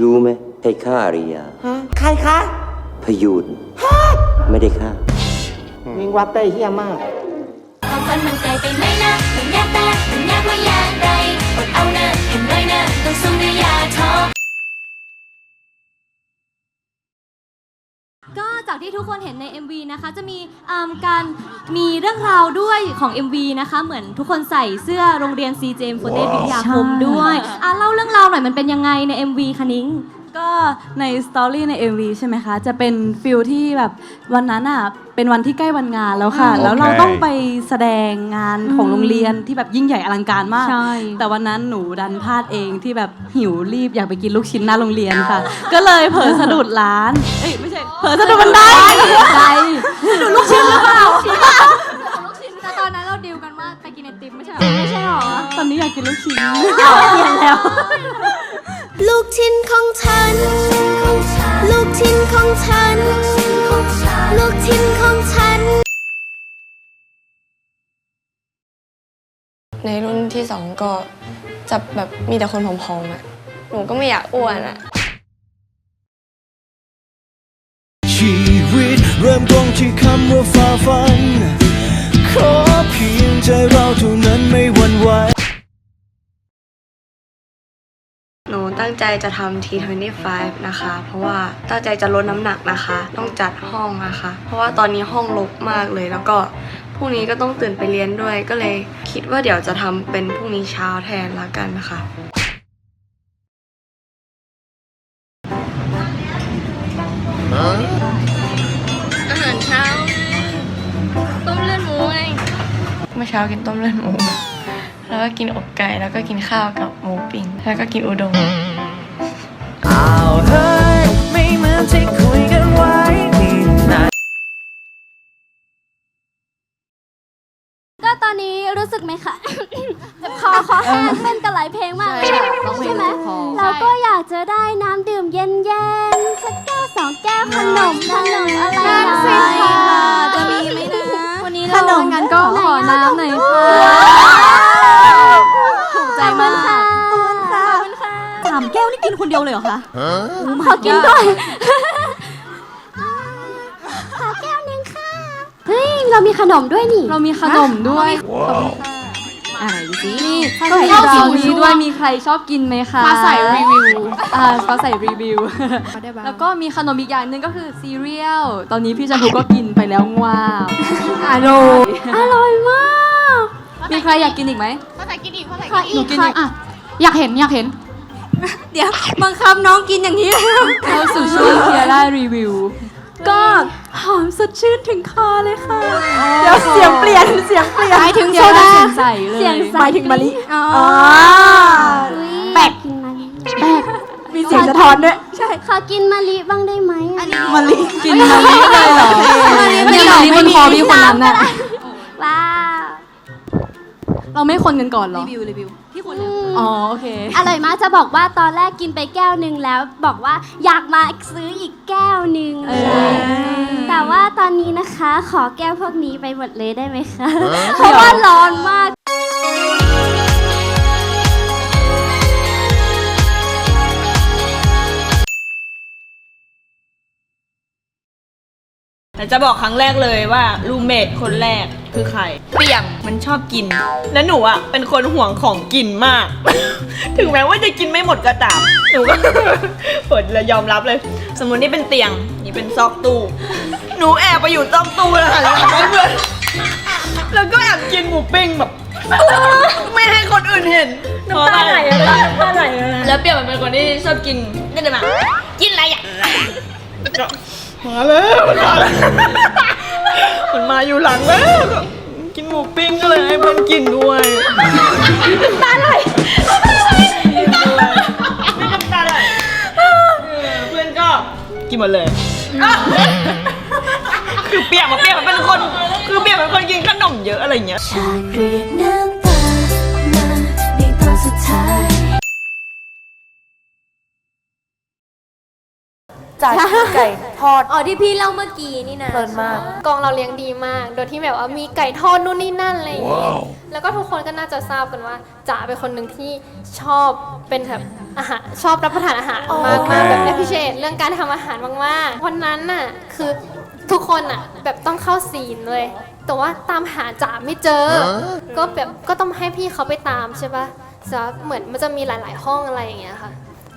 รู้ไหมใครฆ่าอาริยา ฮะใครคะพยูนไม่ได้ฆ่าวิงวับได้เฮี้ยมาก ความฝันมันไกลไปไหมนะมันยากแต่มันยากว่าอย่างไรอดเอานะเห็นไว้นะต้องสู้นะอย่าท้อ ก็ จากที่ทุกคนเห็นใน MV นะคะ จะมีอ่าการมีเรื่องราวด้วยของ MV นะคะ เหมือนทุกคนใส่เสื้อโรงเรียน CJM โฟเตวิทยาคมด้วยอะเล่าเรื่องราวหน่อยมันเป็นยังไงใน MV คะนิ้ง ก็ในสตอรี่ใน MV ใช่ไหมคะ จะเป็นฟิลที่แบบวันนั้นอะเป็นวันที่ใกล้วันงานแล้วค่ะ อืมแล้วเราโอเค ต้องไปแสดงงานของอืมโรงเรียนที่แบบยิ่งใหญ่อลังการมาก ใช่ แต่วันนั้นหนูดันพลาดเองที่แบบหิวรีบอยากไปกินลูกชิ้นหน้าโรงเรียนค่ะ ก็เลยเผลอสะดุดร้าน เอ้ยไม่ใช่เผลอสะดุดบันไดใช่สะดุดลูกชิ้นหรือเปล่าลูกชิ้นแต่ตอนนั้นเราดิวกันว่าไปกินไอติมไม่ใช่หรอไม่ใช่หรอตอนนี้อยากกินลูกชิ้นเปลี่ยนแล้ว ลูกชิ้นของฉัน ลูกชิ้นของฉัน ลูกชิ้นของฉัน ในรุ่นที่สองก็จะแบบมีแต่คนผอมๆอะหนูก็ไม่อยากอ้วนอะชีวิตเริ่มต้นที่คำว่าฝ่าฟัน ตั้งใจจะทำ T25 นะคะ เพราะว่าตั้งใจจะลดน้ำหนักนะคะ ต้องจัดห้องนะคะ เพราะว่าตอนนี้ห้องรกมากเลยแล้วก็พรุ่งนี้ก็ต้องตื่นไปเรียนด้วยก็เลยคิดว่าเดี๋ยวจะทำเป็นพรุ่งนี้เช้าแทนละกันนะคะอาหารเช้าต้มเลือดหมูไงเมื่อเช้ากินต้มเลือดหมู แล้วก็กินอกไก่แล้วก็กินข้าวกับหมูปิ้ง แล้วก็กินอุด้งอ้าวเฮ้ยไม่เหมือนที่คุยกันไว้นี่นะก็ตอนนี้รู้สึกไหมคะเจ็บคอคอแห้งเต้นกันหลายเพลงมากเลยอะใช่ไหมเราก็อยากจะได้น้ำดื่มเย็นๆสักแก้วสองแก้วขนมขนมอะไรหน่อยจะมีไหมนะวันนี้เราขนมงั้นก็ขอน้ำหน่อยค่ะถูกใจมาก คนเดียวเลยเหรอคะขอกินด้วยขอแก้วนึงค่ะ เฮ้ย เรามีขนมด้วยนี่เรามีขนมด้วยอ่าดูสินี่ก็ก็มีมีบบราราววนี่นี่ด้ด้ววยยมีใครชอบกินไหมคะฟ้าใสรีวิวอ่าฟ้าใสรีวิว แล้วก็มีขนมอีกอย่างหนึ่งก็คือซีเรียล ตอนนี้พี่จันทุก็กินไปแล้วว้าวอร่อยอร่อยมาก มีใครอยากกินอีกไหมขออีหนูกกินค่ะอีกอะอยากเห็นอยากเห็น เดี๋ยวบังคับน้องกินอย่างนี้เข้าสู่ช่วงเคียร่ารีวิว ก็หอมสดชื่นถึงคอเลยค่ะ เดี๋ยวเสียงเปลี่ยนเสียงเปลี่ยนหมายถึงเสียงโซดาเสียงใสเลย เสียงใส หมายถึงมะลิอ๋อแปลกกินมะลิมีเสียงสะท้อนด้วยใช่ขอกินมะลิบ้างได้ไหมอันนี้มะลิกินมะลิเลยเหรอมะลิกินมะลิบนคอพี่คนนั้นน่ะว้าว เราไม่คนกันก่อนเหรอ รีวิวรีวิว พี่คนอ๋อโอเค อร่อยมากจะบอกว่าตอนแรกกินไปแก้วหนึ่งแล้ว บอกว่าอยากมาซื้ออีกแก้วหนึ่งเออแต่ว่าตอนนี้นะคะขอแก้วพวกนี้ไปหมดเลยได้ไหมคะ เพราะว่าร้อนมากแต่จะบอกครั้งแรกเลยว่ารูเมทคนแรก คือใครเปียงมันชอบกิน และหนูอะเป็นคนห่วงของกินมาก ถึงแม้ว่าจะกินไม่หมดก็ตาม หนูก็เปิดเลยยอมรับเลย สมมตินี่เป็นเตียง นี่เป็นซอกตู้ หนูแอบไปอยู่ซอกตู้แล้วค่ะแล้วก็เพื่อนแล้วก็แอบกินหมูปิ้งแบบ ไม่ให้คนอื่นเห็นน้ำตาไหลอะไรน้ำตาไหลแล้วเปียงมันเป็นคนที่ชอบกินก็จะมากินอะไรอะ มาแล้วมันมาแล้วมันมาอยู่หลังแล้วกินหมูปิ้งก็เลยให้เพื่อนกินด้วยน้ำตาไหลน้ำตาไหลน้ำตาไหลเพื่อนก็กินหมดเลย คือเปียกมาเปียกมันเป็นคน คือเปียกเป็นคนกินขนมเยอะอะไรอย่างเงี้ย ฉากเรียกน้ำ ดท้ายจ่ายไก่ทอด อ๋อที่พี่เล่าเมื่อกี้นี่นะเพลินมาก กองเราเลี้ยงดีมาก โดยที่แบบว่ามีไก่ทอดนู่นนี่นั่นอะไรอย่างเงี้ยแล้วก็ทุกคนก็น่าจะทราบกันว่าจ๋าเป็นคนหนึ่งที่ชอบเป็นแบบอาหารชอบรับประทานอาหารมากมากแบบ appreciate เรื่องการทำอาหารมากๆวันนั้นน่ะคือทุกคนน่ะแบบต้องเข้าซีนเลย แต่ว่าตามหาจ๋าไม่เจอ ก็แบบก็ต้องให้พี่เขาไปตามใช่ปะจะเหมือนมันจะมีหลาย ๆ ห้องอะไรอย่างเงี้ยค่ะ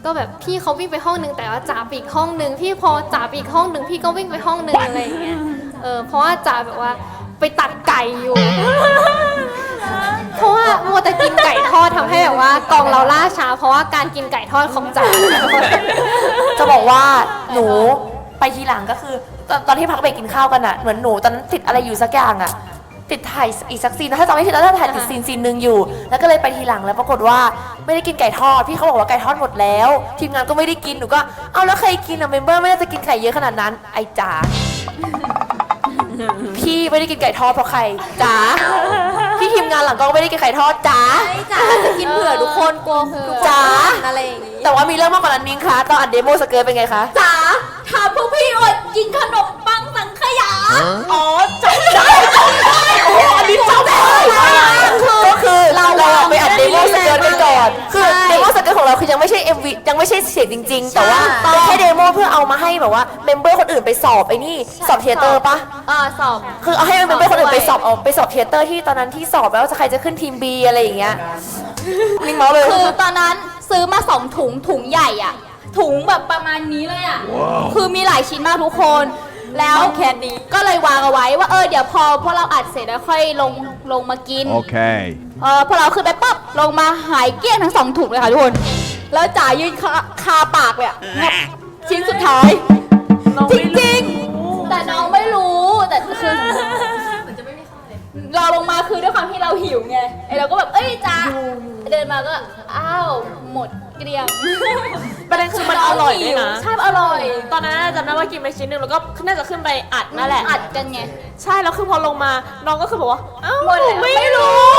ก็แบบพี่เขาวิ่งไปห้องนึงแต่ว่าจ๋าไปอีกห้องนึงพี่พอจ๋าไปอีกห้องนึงพี่ก็วิ่งไปห้องนึงอะไรอย่างเงี้ยเออเพราะว่าจ๋าแบบว่าไปตัดไก่อยู่ เพราะว่ามัวแต่กินไก่ทอดทำให้แบบว่ากองเราล่าช้า เพราะว่าการกินไก่ทอดของจ๋าจะบอกว่าหนูไปทีหลังก็คือตอนตอนที่พักเบรกกินข้าวกันอะเหมือนหนูตอนนั้นติดอะไรอยู่สักอย่างอะ ติดถ่ายอีกสักซีนนะถ้าจำไม่ผิดแล้วถ้าถ่ายติดซีนซีนหนึ่งอยู่ แล้วก็เลยไปทีหลังแล้วปรากฏว่าไม่ได้กินไก่ทอดพี่เขาบอกว่าไก่ทอดหมดแล้ว ทีมงานก็ไม่ได้กินหนูก็เอาแล้วใครกินอะเมมเบอร์ไม่น่าจะกินไก่เยอะขนาดนั้น ไอจ๋าพี่ไม่ได้กินไก่ทอดเพราะใครจ๋าพี่ทีมงานหลังกล้องไม่ได้กินไก่ทอดจ๋าจ๋าจะกินเผื่อทุกคนกลัวทุกคนจ๋าอะไรอย่างงี้แต่ว่ามีเรื่องมากกว่านั้นนิ้งคะตอนอัดเดโมสเกิร์ตเป็นไงคะจ๋าถามพวกพี่ ยังไม่ใช่เสียงจริง ๆ แต่ว่าเป็นแค่เดโมเพื่อเอามาให้แบบว่าเมมเบอร์คนอื่นไปสอบไอ้นี่สอบเทยเตอร์ปะเออสอบคือเอาให้เมมเบอร์คนอื่นไปสอบเอาไปสอบเทยเตอร์ที่ตอนนั้นที่สอบแล้วว่าจะใครจะขึ้นทีม B อะไรอย่างเงี้ยลิงเมาส์เลยคือตอนนั้นซื้อมาสองถุงถุงใหญ่อะถุงแบบประมาณนี้เลยอะคือมีหลายชิ้นมากทุกคนแล้วแคนนี้ก็เลยวางเอาไว้ว่าเออเดี๋ยวพอพวกเราอัดเสร็จแล้วค่อยลงลงมากิน Okay. เออพอเราขึ้นไปปั๊บลงมาหายเกลี้ยงทั้งสองถุงเลยค่ะทุกคน แล้วจ๋ายืนคาคาปากเลยอะงับชิ้นสุดท้ายจริงๆแต่น้องไม่รู้แต่คือเราลงมาคือด้วยความที่เราหิวไงไอเราก็แบบเอ้ยจ๋าเดินมาก็อ้าวหมดเกลี้ยงประเด็นคือมันอร่อยด้วยนะ ใช่อร่อยตอนนั้นน่ะจำได้ว่ากินไปชิ้นหนึ่งแล้วก็น่าจะขึ้นไปอัดนั่นแหละ อัดกันไง ใช่แล้วคือพอลงมาน้องก็คือบอกว่า เอ้าหมดหแล้นูวไม่รู้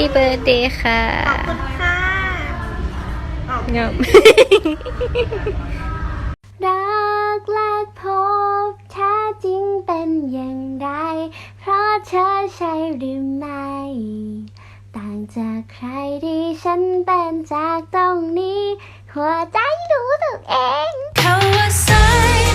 ปปี้เบิร์ดเดย์ค่ะขอบคุณค่ะงับรักแรกพบแท้จริงเป็นอย่างไร เพราะเธอใช่หรือไม่ต่างจากใครที่ฉันเป็นจากตรงนี้ หัวใจรู้ตัวเองเขาว่าสาย